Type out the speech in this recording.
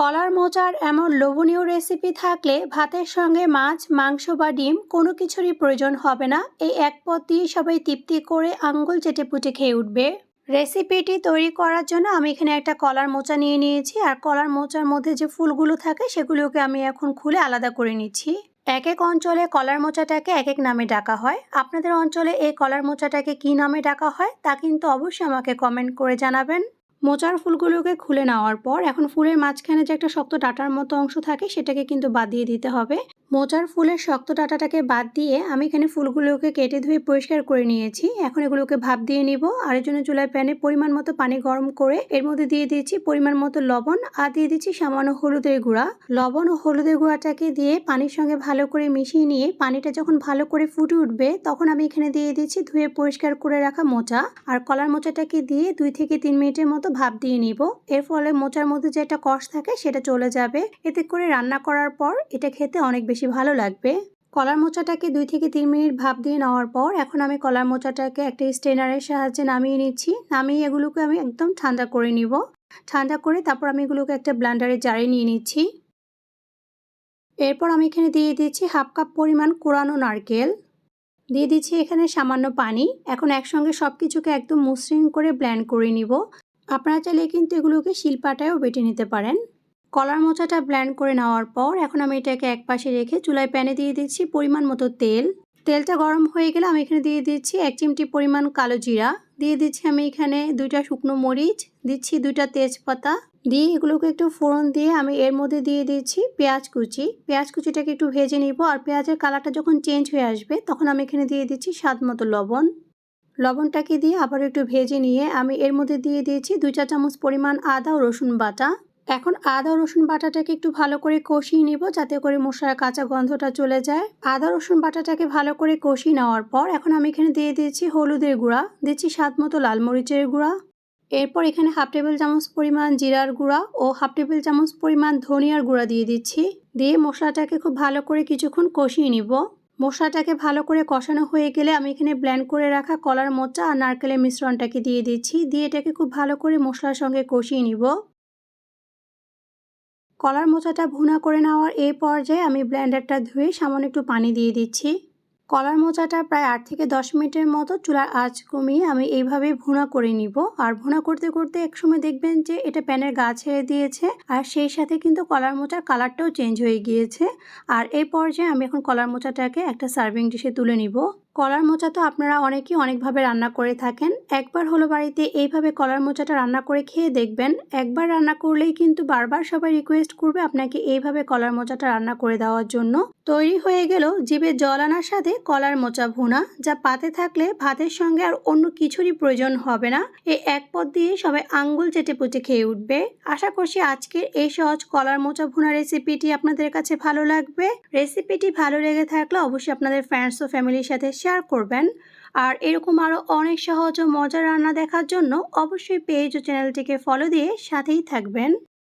কলার মোচার এমন লোভনীয় রেসিপি থাকলে ভাতের সঙ্গে মাছ, মাংস বা ডিম কোনো কিছুরই প্রয়োজন হবে না। এই এক পদ দিয়ে সবাই তৃপ্তি করে আঙ্গুল চেটে পুটে খেয়ে উঠবে। রেসিপিটি তৈরি করার জন্য আমি এখানে একটা কলার মোচা নিয়ে নিয়েছি। আর কলার মোচার মধ্যে যে ফুলগুলো থাকে, সেগুলোকে আমি এখন খুলে আলাদা করে নিচ্ছি। এক এক অঞ্চলে কলার মোচাটাকে এক এক নামে ডাকা হয়। আপনাদের অঞ্চলে এই কলার মোচাটাকে কি নামে ডাকা হয়, তা কিন্তু অবশ্যই আমাকে কমেন্ট করে জানাবেন। মোচার ফুলগুলোকে খুলে নেওয়ার পর এখন ফুলের মাঝখানে যে একটা শক্ত ডাটার মতো অংশ থাকে, সেটাকে কিন্তু বাদ দিয়ে দিতে হবে। মোচার ফুলের শক্ত ডাটাটাকে বাদ দিয়ে আমি এখানে ফুলগুলোকে কেটে ধুয়ে পরিষ্কার করে নিয়েছি। এখন এগুলোকে ভাপ দিয়ে নিব। আর এর জন্য চুলায় প্যানে পরিমাণ মতো পানি গরম করে এর মধ্যে দিয়ে দিয়েছি পরিমাণ মতো লবণ আর দিয়ে দিচ্ছি সামান্য হলুদের গুঁড়া। লবণ ও হলুদের গুঁড়াটাকে দিয়ে পানির সঙ্গে ভালো করে মিশিয়ে নিয়ে পানিটা যখন ভালো করে ফুটে উঠবে তখন আমি এখানে দিয়ে দিচ্ছি ধুয়ে পরিষ্কার করে রাখা মোচা। আর কলার মোচাটাকে দিয়ে দুই থেকে তিন মিনিটের মতো ভাপ দিয়ে নিব। এর ফলে মোচার মধ্যে যে একটা কষ থাকে সেটা চলে যাবে। এতে করে রান্না করার পর এটা খেতে অনেক বেশি ভালো লাগবে। কলার মোচাটাকে দুই থেকে তিন মিনিট ভাপ দিয়ে নেওয়ার পর এখন আমি কলার মোচাটাকে একটা স্টেনারের সাহায্যে নামিয়ে নিচ্ছি। নামিয়ে এগুলোকে আমি একদম ঠান্ডা করে নিব। ঠান্ডা করে তারপর আমি এগুলোকে একটা ব্লান্ডারে জারে নিয়ে নিচ্ছি। এরপর আমি এখানে দিয়ে দিচ্ছি হাফ কাপ পরিমাণ কোরানো নারকেল। দিয়ে দিচ্ছি এখানে সামান্য পানি। এখন একসঙ্গে সব কিছুকে একদম মসৃণ করে ব্ল্যান্ড করে নিব। আপনারা চাইলে কিন্তু এগুলোকে শিলপাটায়ও বেটে নিতে পারেন। কলার মোচাটা ব্ল্যান্ড করে নেওয়ার পর এখন আমি এটাকে এক পাশে রেখে চুলায় প্যানে দিয়ে দিচ্ছি পরিমাণ মতো তেল। তেলটা গরম হয়ে গেলে আমি এখানে দিয়ে দিচ্ছি এক চিমটি পরিমাণ কালো জিরা। দিয়ে দিচ্ছি আমি এখানে দুইটা শুকনো মরিচ, দিচ্ছি দুইটা তেজপাতা। দিয়ে এগুলোকে একটু ফোড়ন দিয়ে আমি এর মধ্যে দিয়ে দিচ্ছি পেঁয়াজ কুচি। পেঁয়াজ কুচিটাকে একটু ভেজে নিব আর পেঁয়াজের কালারটা যখন চেঞ্জ হয়ে আসবে তখন আমি এখানে দিয়ে দিচ্ছি স্বাদ মতো লবণ। লবণটাকে দিয়ে আবার একটু ভেজে নিয়ে আমি এর মধ্যে দিয়ে দিয়েছি দুই চা চামচ পরিমাণ আদা ও রসুন বাটা। এখন আদা, রসুন বাটাটাকে একটু ভালো করে কষিয়ে নিব যাতে করে মশলার কাঁচা গন্ধটা চলে যায়। আদা, রসুন বাটাটাকে ভালো করে কষিয়ে নেওয়ার পর এখন আমি এখানে দিয়ে দিয়েছি হলুদের গুঁড়া, দিচ্ছি স্বাদ মতো লাল মরিচের গুঁড়া। এরপর এখানে হাফ টেবিল চামচ পরিমাণ জিরার গুঁড়া ও হাফ টেবিল চামচ পরিমাণ ধনিয়ার গুঁড়া দিয়ে দিচ্ছি। দিয়ে মশলাটাকে খুব ভালো করে কিছুক্ষণ কষিয়ে নিব। মশলাটাকে ভালো করে কষানো হয়ে গেলে আমি এখানে ব্ল্যান্ড করে রাখা কলার মোচা আর নারকেলের মিশ্রণটাকে দিয়ে দিচ্ছি। দিয়ে এটাকে খুব ভালো করে মশলার সঙ্গে কষিয়ে নিব। কলার মোচাটা ভুনা করে নেওয়ার এই পর্যায়ে আমি ব্ল্যান্ডারটা ধুয়ে সামান্য একটু পানি দিয়ে দিচ্ছি। কলার মোচাটা প্রায় আট থেকে দশ মিনিটের মতো চুলার আঁচ কমিয়ে আমি এইভাবেই ভুনা করে নিব। আর ভুনা করতে করতে একসময় দেখবেন যে এটা প্যানের গা ছেড়ে দিয়েছে আর সেই সাথে কিন্তু কলার মোচার কালারটাও চেঞ্জ হয়ে গিয়েছে। আর এই পর্যায়ে আমি এখন কলার মোচাটাকে একটা সার্ভিং ডিশে তুলে নিব। কলার মোচা তো আপনারা অনেকেই অনেকভাবে রান্না করে থাকেন। একবার হলো বাড়িতে এইভাবে কলার মোচাটা রান্না করে খেয়ে দেখবেন। একবার রান্না করলেই কিন্তু বারবার সবাই রিকোয়েস্ট করবে আপনাকে এইভাবে কলার মোচাটা রান্না করে দেওয়ার জন্য। তৈরি হয়ে গেল জিভে জল আনার সাথে কলার মোচা ভুনা, যা পাতে থাকলে ভাতের সঙ্গে আর অন্য কিছুরই প্রয়োজন হবে না। এই এক পদ দিয়ে সবাই আঙ্গুল চেটে পুচে খেয়ে উঠবে। আশা করছি আজকের এই সহজ কলার মোচা ভুনা রেসিপিটি আপনাদের কাছে ভালো লাগবে। রেসিপিটি ভালো লেগে থাকলে অবশ্যই আপনাদের ফ্রেন্ডস ও ফ্যামিলির সাথে শেয়ার করবেন। আর এরকম আরও অনেক সহজ ও মজার রান্না দেখার জন্য অবশ্যই পেজ ও চ্যানেলটিকে ফলো দিয়ে সাথেই থাকবেন।